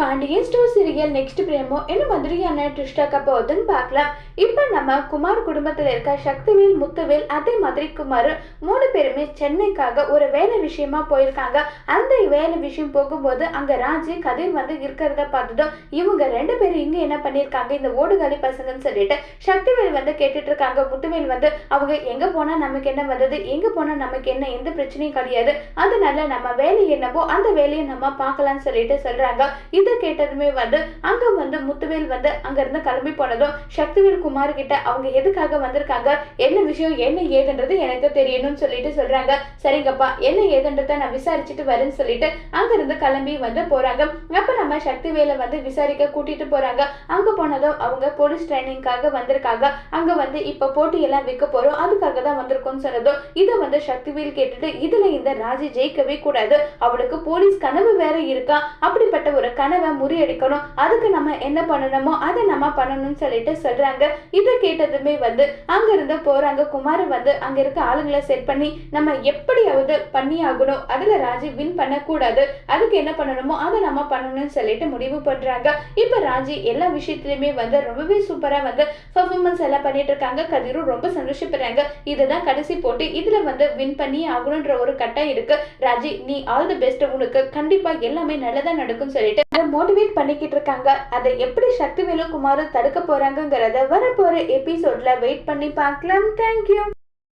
Pandian store serial next promo என்ன மாதிரியான ட்விஸ்டாக்க போகுதுன்னு பார்க்கலாம் இப்போ நம்ம குமார் குடும்பத்தில் இருக்க சக்திவேல் முத்துவேல் அதே மாதிரி குமார் மூணு பேருமே சென்னைக்காக ஒரு வேலை விஷயமா போயிருக்காங்க. அந்த வேலை விஷயம் போகும்போது அங்க ராஜி கதிர் வந்து இருக்கிறத பார்த்ததும் இவங்க ரெண்டு பேரும் இங்க என்ன பண்ணியிருக்காங்க இந்த ஓடுகாலி பசங்கன்னு சொல்லிட்டு சக்திவேல் வந்து கேட்டுட்டு இருக்காங்க. முத்துவேல் வந்து அவங்க எங்க போனா நமக்கு என்ன வந்தது? எங்க போனா நமக்கு என்ன? எந்த பிரச்சனையும் கிடையாது. அதனால நம்ம வேலை என்னவோ அந்த வேலையை நம்ம பார்க்கலாம்னு சொல்லிட்டு சொல்றாங்க. இதை கேட்டதுமே வந்து அங்க வந்து முத்துவேல் வந்து அங்க இருந்து கிளம்பி போனதும் சக்திவேல் குமார் கிட்ட அவங்க எதுக்காக வந்திருக்காங்க என்ன விஷயம் என்ன ஏதுன்றது எனக்கு தெரியணும்னு சொல்லிட்டு சொல்றாங்க. சரிங்கப்பா என்ன ஏதுன்றத நான் விசாரிச்சுட்டு வரேன்னு சொல்லிட்டு அங்க இருந்து கிளம்பி வந்து போறாங்க. அப்ப நம்ம சக்திவேலை வந்து விசாரிக்க கூட்டிட்டு போறாங்க. அங்க போனதும் அவங்க போலீஸ் ட்ரைனிங்காக வந்திருக்காங்க. அங்க வந்து இப்ப போட்டி எல்லாம் வைக்க போறோம். அதுக்காக தான் வந்திருக்கோம்னு சொன்னதும் இதை வந்து சக்திவேல் கேட்டுட்டு இதுல இந்த ராஜி ஜெயிக்கவே கூடாது. அவளுக்கு போலீஸ் கனவு வேற இருக்கா? அப்படிப்பட்ட ஒரு கனவு முறியடிக்கணும். அதுக்கு நம்ம என்ன பண்ணணுமோ அதை நம்ம பண்ணணும்னு சொல்லிட்டு சொல்றாங்க. இதை கேட்டதுமே வந்து அங்க இருந்து போறாங்க. குமார் வந்து அங்க இருக்க ஆளுங்களை செட் பண்ணி நம்ம எப்படியாவது பண்ணி ஆகணும் அதுல ராஜி வின் பண்ணக்கூடாது. அதுக்கு என்ன பண்ணணுமோ அதை நம்ம பண்ணணும்னு சொல்லிட்டு முடிவு பண்றாங்க. இப்ப ராஜி எல்லா விஷயத்திலுமே வந்து ரொம்பவே சூப்பரா வந்து பர்ஃபார்மன்ஸ் எல்லாம் பண்ணிட்டு இருக்காங்க. கதிரும் ரொம்ப சந்தோஷப்படுறாங்க. இதுதான் கடைசி போட்டி. இதுல வந்து வின் பண்ணி ஆகணும்ன்ற ஒரு கட்டம் இருக்கு. ராஜி நீ ஆல் தி பெஸ்ட் உனக்கு கண்டிப்பா எல்லாமே நல்லதா நடக்கும்னு சொல்லிட்டு மோட்டிவேட் பண்ணிக்கிட்டு இருக்காங்க அதை எப்படி சக்திவேலு குமார் தடுக்க போறாங்கிறத வரப்போற எபிசோட்ல வெயிட் பண்ணி பார்க்கலாம். தேங்க்யூ